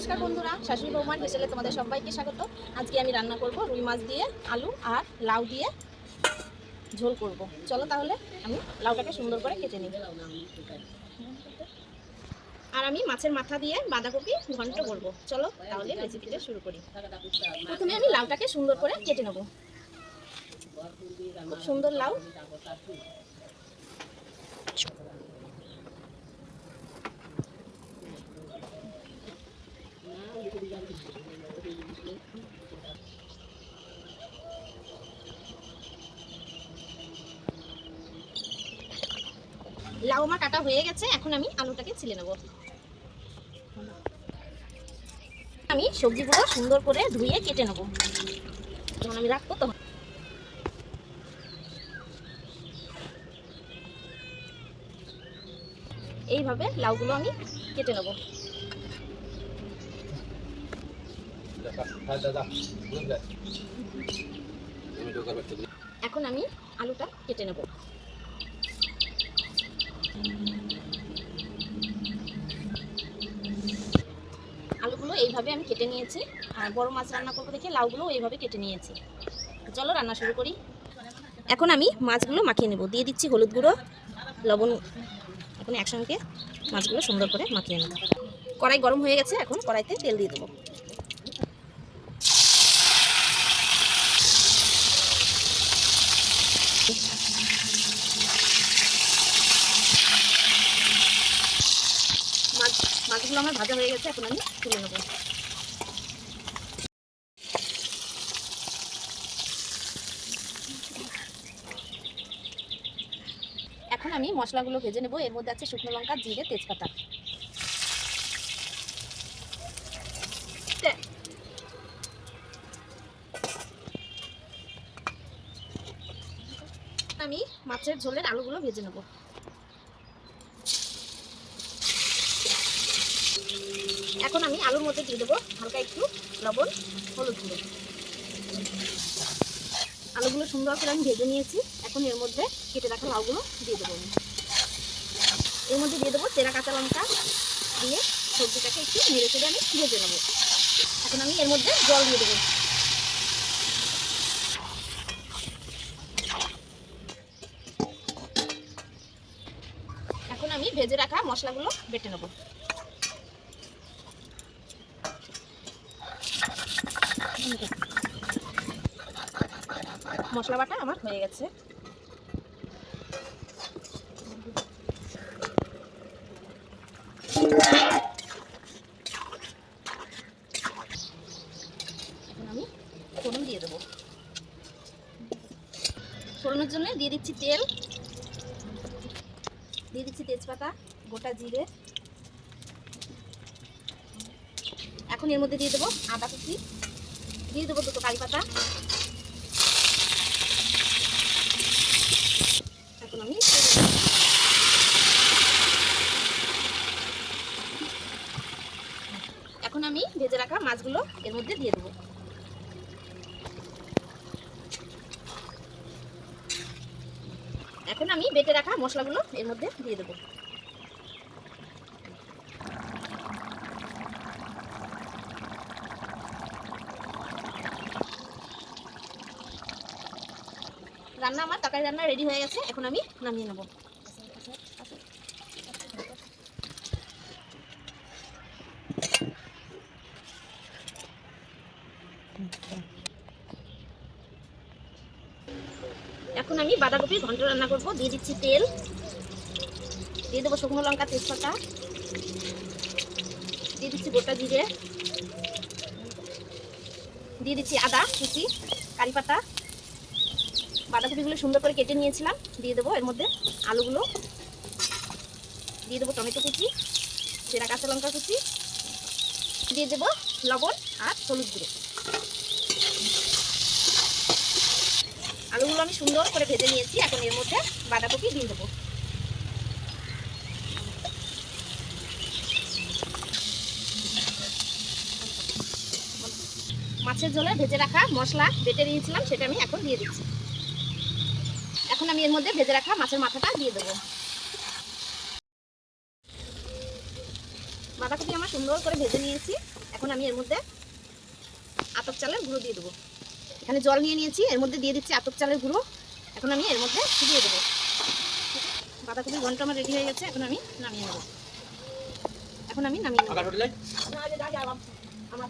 নমস্কার বন্ধুরা, শাশুড়ি বৌমার হেসেলে তোমাদের সবাইকে স্বাগত। আজকে আমি রান্না করব রুই মাছ দিয়ে আলু আর লাউ দিয়ে ঝোল করব। চলো তাহলে আমি লাউটাকে সুন্দর করে কেটে নিই। আর আমি মাছের মাথা দিয়ে বাঁধাকপি ঘন্ট করব। চলো তাহলে রেসিপিটা শুরু করি। প্রথমে আমি লাউটাকে সুন্দর করে কেটে নেব। খুব সুন্দর লাউ। লাউ আমার কাটা হয়ে গেছে, এখন আমি আলুটাকে ছিলে নেব। আমি সবজিগুলো সুন্দর করে ধুয়ে কেটে নেব। যখন আমি রাখব তখন এইভাবে লাউগুলো আমি কেটে নেব। এখন আমি আলুটা কেটে নেব। আলুগুলো এইভাবে আমি কেটে নিয়েছি। আর বড় মাছ রান্না করব দেখে লাউগুলো এইভাবে কেটে নিয়েছি। চলো রান্না শুরু করি। এখন আমি মাছগুলো মাখিয়ে নেব। দিয়ে দিচ্ছি হলুদ গুঁড়ো, লবণ, এখন একসঙ্গে মাছগুলো সুন্দর করে মাখিয়ে নেব। কড়াই গরম হয়ে গেছে, এখন কড়াইতে তেল দিয়ে দেবো মাছ মাছগুলো আমার ভাজা হয়ে গেছে, এখন আমি তুলে নেব। এখন আমি মশলাগুলো ভেজে নেব। এর মধ্যে আছে শুকনো লঙ্কা, জিরে, তেজপাতা। আমি মাছের ঝোলের আলুগুলো ভেজে নেব। এখন আমি আলুর মধ্যে দিয়ে দেবো হালকা একটু লবণ, হলুদ গুঁড়ো। আলুগুলো সুন্দর করে আমি ভেজে নিয়েছি। এখন এর মধ্যে কেটে রাখা লাউগুলো দিয়ে দেবো এর মধ্যে দিয়ে দেবো চেরা কাঁচা লঙ্কা দিয়ে সবজিটাকে একটু নেড়ে চেড়ে আমি ভেজে নেব। এখন আমি এর মধ্যে জল দিয়ে দেবো। এখন আমি ভেজে রাখা মশলাগুলো বেটে নেব। মশলা বাটা আমার হয়ে গেছে। আমি ফোড়ন দিয়ে দেবো। ফোড়নের জন্য দিয়ে দিচ্ছি তেল। দিয়ে দিচ্ছি তেজপাতা, গোটা জিরে। এখন এর মধ্যে দিয়ে দেবো আদা কুচি। দিয়ে দেবো দুটো কারি পাতা। এখন আমি এখন আমি ভেজে রাখা মাছগুলো এর মধ্যে দিয়ে দেবো। এখন আমি বেটে রাখা মশলাগুলো এর মধ্যে দিয়ে দেবো। রান্না আমার তরকারি রান্না রেডি হয়ে গেছে, এখন আমি নামিয়ে নেব। এখন আমি বাঁধাকপি ঘন্ট রান্না করব, দিয়ে দিচ্ছি তেল। দিয়ে দেবো শুকনো লঙ্কা, তেজপাতা। দিয়ে দিচ্ছি গোটা জিরে। দিয়ে দিচ্ছি আদা, কুচি, কারি পাতা। বাঁধাকপিগুলো সুন্দর করে কেটে নিয়েছিলাম। দিয়ে দেবো এর মধ্যে আলুগুলো। দিয়ে দেবো টমেটো কুচি চেরা কাঁচা লঙ্কা কুচি, দিয়ে দেবো লবণ আর হলুদ গুঁড়ো। আলুগুলো আমি সুন্দর করে ভেজে নিয়েছি, এখন এর মধ্যে বাঁধাকপি দিয়ে দেবো। মাছের ঝোলে ভেজে রাখা মশলা বেটে নিয়েছিলাম, সেটা আমি এখন দিয়ে দিচ্ছি। আমি এর মধ্যে ভেজে রাখা মাছের মাথাটা দিয়ে দেবো। বাঁধাকপি আমার সুন্দর করে ভেজে নিয়েছি। এখন আমি এর মধ্যে আতপ চালের গুঁড়ো দিয়ে দেবো। এখানে জল নিয়ে নিয়েছি এর মধ্যে দিয়ে দিচ্ছি আতপ চালের গুঁড়ো। এখন আমি এর মধ্যে দিয়ে দেবো। বাঁধাকপি ঘণ্টা আমার রেডি হয়ে গেছে এখন আমি নামিয়ে নেব। এখন আমি নামিয়ে নেব। আমার